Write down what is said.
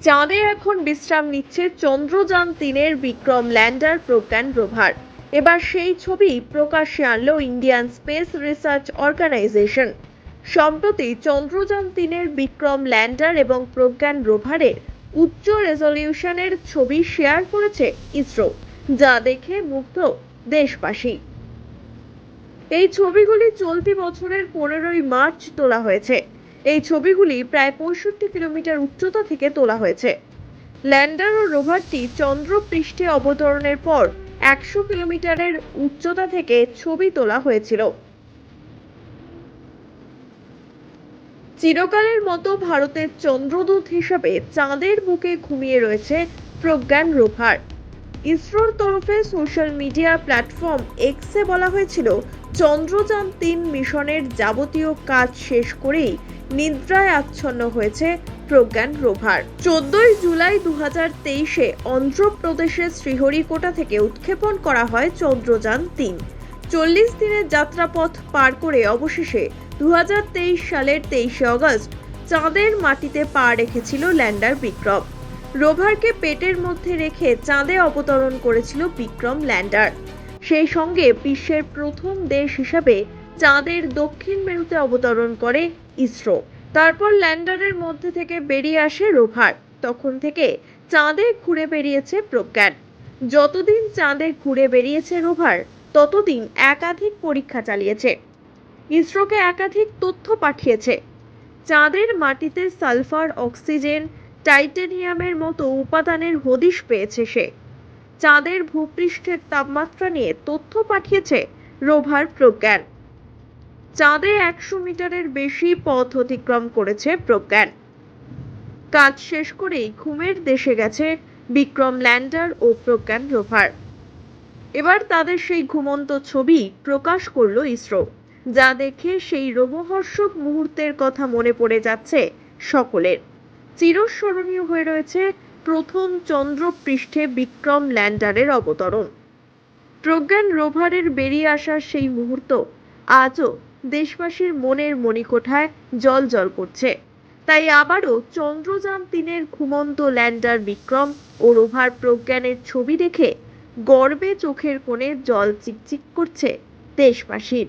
চাঁদে এখন বিশ্রাম নিচ্ছে চন্দ্রযান তিনের বিক্রম ল্যান্ডার প্রজ্ঞান রোভার এবার সেই ছবি প্রকাশ্যে আনলো ইন্ডিয়ান স্পেস রিসার্চ অর্গানাইজেশন। সম্প্রতি চন্দ্রযান তিনের বিক্রম ল্যান্ডার এবং প্রজ্ঞান রোভারের উচ্চ রেজলিউশনের ছবি শেয়ার করেছে ইসরো, যা দেখে মুগ্ধ দেশবাসী। এই ছবিগুলি চলতি বছরের পনেরোই মার্চ তোলা হয়েছে। এই ছবিগুলি প্রায় পঁয়ষট্টি কিলোমিটার উচ্চতা থেকে তোলা হয়েছে। ল্যান্ডার ও রোভারটি চন্দ্র পৃষ্ঠে অবতরণের পর একশো কিলোমিটারের উচ্চতা থেকে ছবি তোলা হয়েছিল। চিরকালের মতো ভারতের চন্দ্রদূত হিসাবে চাঁদের বুকে ঘুমিয়ে রয়েছে প্রজ্ঞান রোভার। ইসরোর তরফে সোশ্যাল মিডিয়া প্ল্যাটফর্ম এক্সে বলা হয়েছিল, চন্দ্রযান তিন মিশনের যাবতীয় কাজ শেষ করেই নিদ্রায় আচ্ছন্ন হয়েছে প্রজ্ঞান রোভার। চোদ্দই জুলাই দু হাজার তেইশে অন্ধ্রপ্রদেশের শ্রীহরিকোটা থেকে উৎক্ষেপণ করা হয় চন্দ্রযান তিন। চল্লিশ দিনের যাত্রাপথ পার করে অবশেষে দু হাজার তেইশ সালের তেইশে অগস্ট চাঁদের মাটিতে পা রেখেছিল ল্যান্ডার বিক্রম। রোভারকে পেটের মধ্যে রেখে চাঁদে অবতরণ করেছিল বিক্রম ল্যান্ডার। সেই সঙ্গে বিশ্বের প্রথম দেশ হিসাবে চাঁদের দক্ষিণ মেরুতে অবতরণ করে ইসরো। তারপর ল্যান্ডারের মধ্যে থেকে বেরিয়ে আসে রোভার। তখন থেকে চাঁদে ঘুরে বেরিয়েছে প্রজ্ঞান। যতদিন চাঁদে ঘুরে বেরিয়েছে রোভার, ততদিন একাধিক পরীক্ষা চালিয়েছে। ইসরোকে একাধিক তথ্য পাঠিয়েছে। চাঁদের মাটিতে সালফার, অক্সিজেন টাইটেনিয়ামের মতো উপাদানের হদিশ পেয়েছে সে। চাঁদের ভূপৃষ্ঠের তাপমাত্রা নিয়ে তথ্য পাঠিয়েছে রোভার প্রজ্ঞান। চাঁদে একশো মিটারের বেশি পথ অতিক্রম করেছে প্রজ্ঞান। কাজ শেষ করেই ঘুমের দেশে গেছে বিক্রম ল্যান্ডার ও প্রজ্ঞান রোভার। এবার তাদের সেই ঘুমন্ত ছবি প্রকাশ করল ইসরো, যা দেখে সেই রোমহর্ষক মুহূর্তের কথা মনে পড়ে যাচ্ছে সকলের। চিরস্মরণীয় হয়ে রয়েছে প্রথম চন্দ্র পৃষ্ঠে বিক্রম ল্যান্ডারের অবতরণ। প্রজ্ঞান রোভারের বেরিয়ে আসার সেই মুহূর্ত আজও দেশবাসীর মনের মণিকোঠায় জল জল করছে। তাই আবারও চন্দ্রযান তিনের ঘুমন্ত ল্যান্ডার বিক্রম ও রোভার প্রজ্ঞানের ছবি দেখে গর্বে চোখের কোণে জল চিকচিক করছে দেশবাসীর।